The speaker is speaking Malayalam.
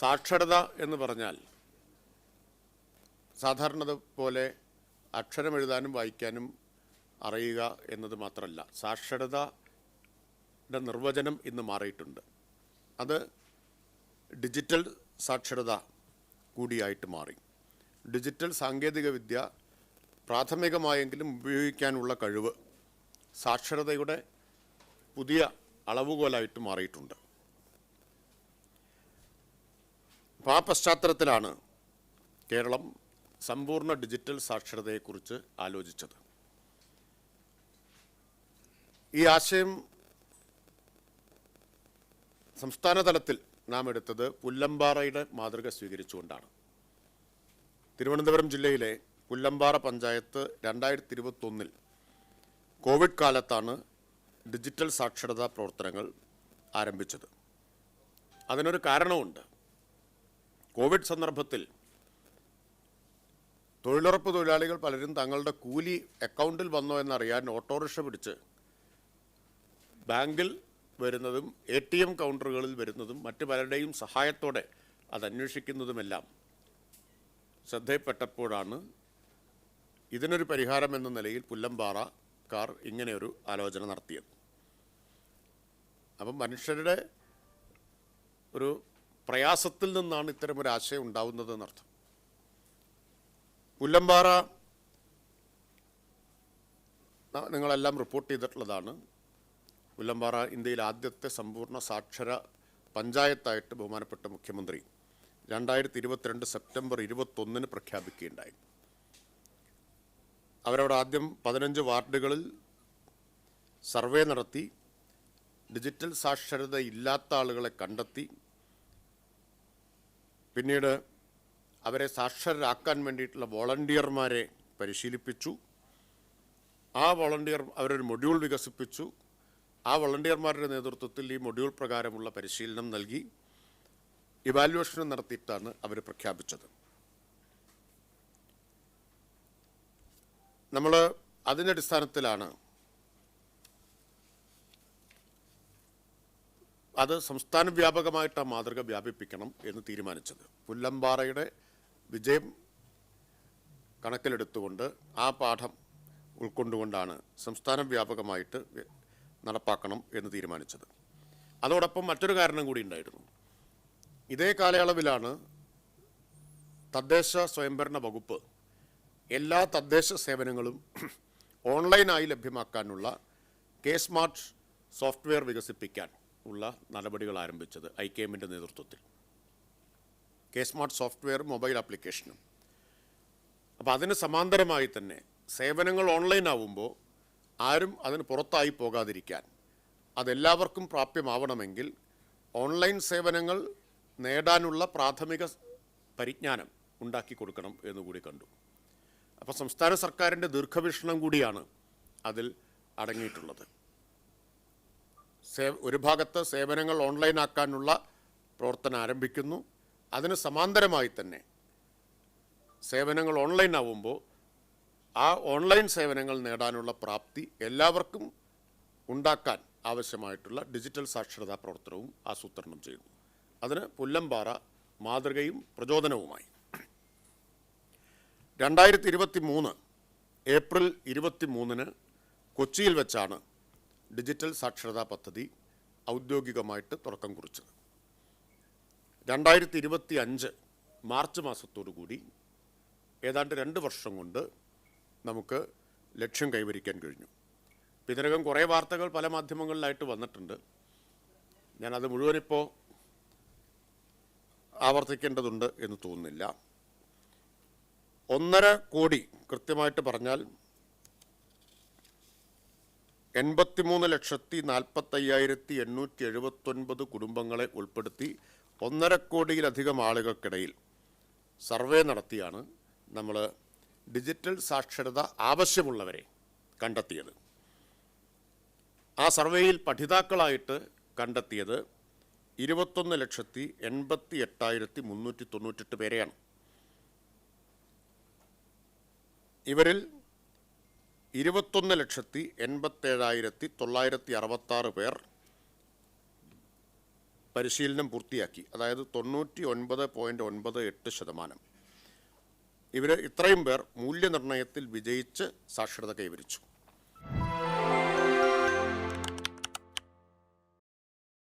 സാക്ഷരത എന്ന് പറഞ്ഞാൽ സാധാരണ പോലെ അക്ഷരം എഴുതാനും വായിക്കാനും അറിയുക എന്നത് മാത്രമല്ല. സാക്ഷരതയുടെ നിർവചനം ഇന്ന് മാറിയിട്ടുണ്ട്. അത് ഡിജിറ്റൽ സാക്ഷരത കൂടിയായിട്ട് മാറി. ഡിജിറ്റൽ സാങ്കേതിക വിദ്യ പ്രാഥമികമായെങ്കിലും ഉപയോഗിക്കാനുള്ള കഴിവ് സാക്ഷരതയുടെ പുതിയ അളവുകോലായിട്ട് മാറിയിട്ടുണ്ട്. അപ്പോൾ ആ പശ്ചാത്തലത്തിലാണ് കേരളം സമ്പൂർണ ഡിജിറ്റൽ സാക്ഷരതയെക്കുറിച്ച് ആലോചിച്ചത്. ഈ ആശയം സംസ്ഥാന തലത്തിൽ നാം എടുത്തത് പുല്ലമ്പാറയുടെ മാതൃക സ്വീകരിച്ചുകൊണ്ടാണ്. തിരുവനന്തപുരം ജില്ലയിലെ പുല്ലമ്പാറ പഞ്ചായത്ത് രണ്ടായിരത്തി ഇരുപത്തൊന്നിൽ കോവിഡ് കാലത്താണ് ഡിജിറ്റൽ സാക്ഷരതാ പ്രവർത്തനങ്ങൾ ആരംഭിച്ചത്. അതിനൊരു കാരണമുണ്ട് കോവിഡ് സന്ദർഭത്തിൽ തൊഴിലുറപ്പ് തൊഴിലാളികൾ പലരും തങ്ങളുടെ കൂലി അക്കൗണ്ടിൽ വന്നോ എന്നറിയാൻ ഓട്ടോറിക്ഷ പിടിച്ച് ബാങ്കിൽ വരുന്നതും എ ടി എം കൗണ്ടറുകളിൽ വരുന്നതും മറ്റു പലരുടെയും സഹായത്തോടെ അത് ശ്രദ്ധയിൽപ്പെട്ടപ്പോഴാണ് ഇതിനൊരു പരിഹാരം എന്ന നിലയിൽ പുല്ലമ്പാറക്കാർ ഇങ്ങനെയൊരു ആലോചന നടത്തിയത്. അപ്പം മനുഷ്യരുടെ ഒരു പ്രയാസത്തിൽ നിന്നാണ് ഇത്തരമൊരു ആശയം ഉണ്ടാവുന്നതെന്നർത്ഥം പുല്ലമ്പാറ നിങ്ങളെല്ലാം റിപ്പോർട്ട് ചെയ്തിട്ടുള്ളതാണ്. പുല്ലമ്പാറ ഇന്ത്യയിൽ ആദ്യത്തെ സമ്പൂർണ സാക്ഷര പഞ്ചായത്തായിട്ട് ബഹുമാനപ്പെട്ട മുഖ്യമന്ത്രി രണ്ടായിരത്തി ഇരുപത്തിരണ്ട് സെപ്റ്റംബർ ഇരുപത്തൊന്നിന് പ്രഖ്യാപിക്കുകയുണ്ടായി. അവരവിടെ ആദ്യം പതിനഞ്ച് വാർഡുകളിൽ സർവേ നടത്തി ഡിജിറ്റൽ സാക്ഷരത ഇല്ലാത്ത ആളുകളെ കണ്ടെത്തി പിന്നീട് അവരെ സാക്ഷരരാക്കാൻ വേണ്ടിയിട്ടുള്ള വോളണ്ടിയർമാരെ പരിശീലിപ്പിച്ചു. ആ വോളണ്ടിയർ അവരൊരു മൊഡ്യൂൾ വികസിപ്പിച്ചു. ആ വോളണ്ടിയർമാരുടെ നേതൃത്വത്തിൽ ഈ മൊഡ്യൂൾ പ്രകാരമുള്ള പരിശീലനം നൽകി. ഇവാലുവേഷനും നടത്തിയിട്ടാണ് അവർ പ്രഖ്യാപിച്ചത്. നമ്മൾ അതിന്റെ അടിസ്ഥാനത്തിലാണ് അത് സംസ്ഥാന വ്യാപകമായിട്ട് ആ മാതൃക വ്യാപിപ്പിക്കണം എന്ന് തീരുമാനിച്ചത്. പുല്ലമ്പാറയുടെ വിജയം കണക്കിലെടുത്തുകൊണ്ട് ആ പാഠം ഉൾക്കൊണ്ടുകൊണ്ടാണ് സംസ്ഥാന വ്യാപകമായിട്ട് നടപ്പാക്കണം എന്ന് തീരുമാനിച്ചത്. അതോടൊപ്പം മറ്റൊരു കാരണം കൂടി ഉണ്ടായിരുന്നു. ഇതേ കാലയളവിലാണ് തദ്ദേശ സ്വയംഭരണ വകുപ്പ് എല്ലാ തദ്ദേശ സേവനങ്ങളും ഓൺലൈനായി ലഭ്യമാക്കാനുള്ള കെ സ്മാർട്ട് സോഫ്റ്റ്വെയർ വികസിപ്പിക്കാൻ ഉള്ള നടപടികൾ ആരംഭിച്ചത് ഐ കെ എമ്മിന്റെ നേതൃത്വത്തിൽ. കെ സ്മാർട്ട് സോഫ്റ്റ്വെയർ മൊബൈൽ ആപ്ലിക്കേഷനും. അപ്പോൾ അതിന് സമാന്തരമായി തന്നെ സേവനങ്ങൾ ഓൺലൈൻ ആവുമ്പോൾ ആരും അതിന് പുറത്തായി പോകാതിരിക്കാൻ അതെല്ലാവർക്കും പ്രാപ്യമാവണമെങ്കിൽ ഓൺലൈൻ സേവനങ്ങൾ നേടാനുള്ള പ്രാഥമിക പരിജ്ഞാനം ഉണ്ടാക്കി കൊടുക്കണം എന്നുകൂടി കണ്ടു. അപ്പോൾ സംസ്ഥാന സർക്കാരിന്റെ ദീർഘവീക്ഷണം കൂടിയാണ് അതിൽ അടങ്ങിയിട്ടുള്ളത്. സേ ഒരു ഭാഗത്ത് സേവനങ്ങൾ ഓൺലൈനാക്കാനുള്ള പ്രവർത്തനം ആരംഭിക്കുന്നു. അതിന് സമാന്തരമായി തന്നെ സേവനങ്ങൾ ഓൺലൈൻ ആവുമ്പോൾ ആ ഓൺലൈൻ സേവനങ്ങൾ നേടാനുള്ള പ്രാപ്തി എല്ലാവർക്കും ഉണ്ടാക്കാൻ ആവശ്യമായിട്ടുള്ള ഡിജിറ്റൽ സാക്ഷരതാ പ്രവർത്തനവും ആസൂത്രണം ചെയ്യുന്നു. അതിന് പുല്ലമ്പാറ മാതൃകയും പ്രചോദനവുമായി. രണ്ടായിരത്തി ഇരുപത്തി മൂന്ന് ഏപ്രിൽ ഇരുപത്തി മൂന്നിന് കൊച്ചിയിൽ വെച്ചാണ് ഡിജിറ്റൽ സാക്ഷരതാ പദ്ധതി ഔദ്യോഗികമായിട്ട് തുടക്കം കുറിച്ചത്. രണ്ടായിരത്തി ഇരുപത്തി അഞ്ച് മാർച്ച് മാസത്തോടു കൂടി ഏതാണ്ട് രണ്ട് വർഷം കൊണ്ട് നമുക്ക് ലക്ഷ്യം കൈവരിക്കാൻ കഴിഞ്ഞു. ഇതിനകം കുറേ വാർത്തകൾ പല മാധ്യമങ്ങളിലായിട്ട് വന്നിട്ടുണ്ട്. ഞാനത് മുഴുവനിപ്പോൾ ആവർത്തിക്കേണ്ടതുണ്ട് എന്ന് തോന്നുന്നില്ല. ഒന്നര കോടി കൃത്യമായിട്ട് പറഞ്ഞാൽ എൺപത്തിമൂന്ന് ലക്ഷത്തി നാൽപ്പത്തയ്യായിരത്തി എണ്ണൂറ്റി എഴുപത്തൊൻപത് കുടുംബങ്ങളെ ഉൾപ്പെടുത്തി ഒന്നര കോടിയിലധികം ആളുകൾക്കിടയിൽ സർവേ നടത്തിയാണ് നമ്മൾ ഡിജിറ്റൽ സാക്ഷരത ആവശ്യമുള്ളവരെ കണ്ടെത്തിയത്. ആ സർവേയിൽ പഠിതാക്കളായിട്ട് കണ്ടെത്തിയത് ഇരുപത്തൊന്ന് ലക്ഷത്തി എൺപത്തി എട്ടായിരത്തി മുന്നൂറ്റി തൊണ്ണൂറ്റെട്ട് പേരെയാണ്. ഇവരിൽ ഇരുപത്തൊന്ന് ലക്ഷത്തി എൺപത്തേഴായിരത്തി തൊള്ളായിരത്തി അറുപത്താറ് പേർ പരിശീലനം പൂർത്തിയാക്കി. അതായത് തൊണ്ണൂറ്റി ഒൻപത് പോയിന്റ് ഒൻപത് എട്ട് ശതമാനം. ഇവർ ഇത്രയും പേർ മൂല്യനിർണയത്തിൽ വിജയിച്ച് സാക്ഷരത കൈവരിച്ചു.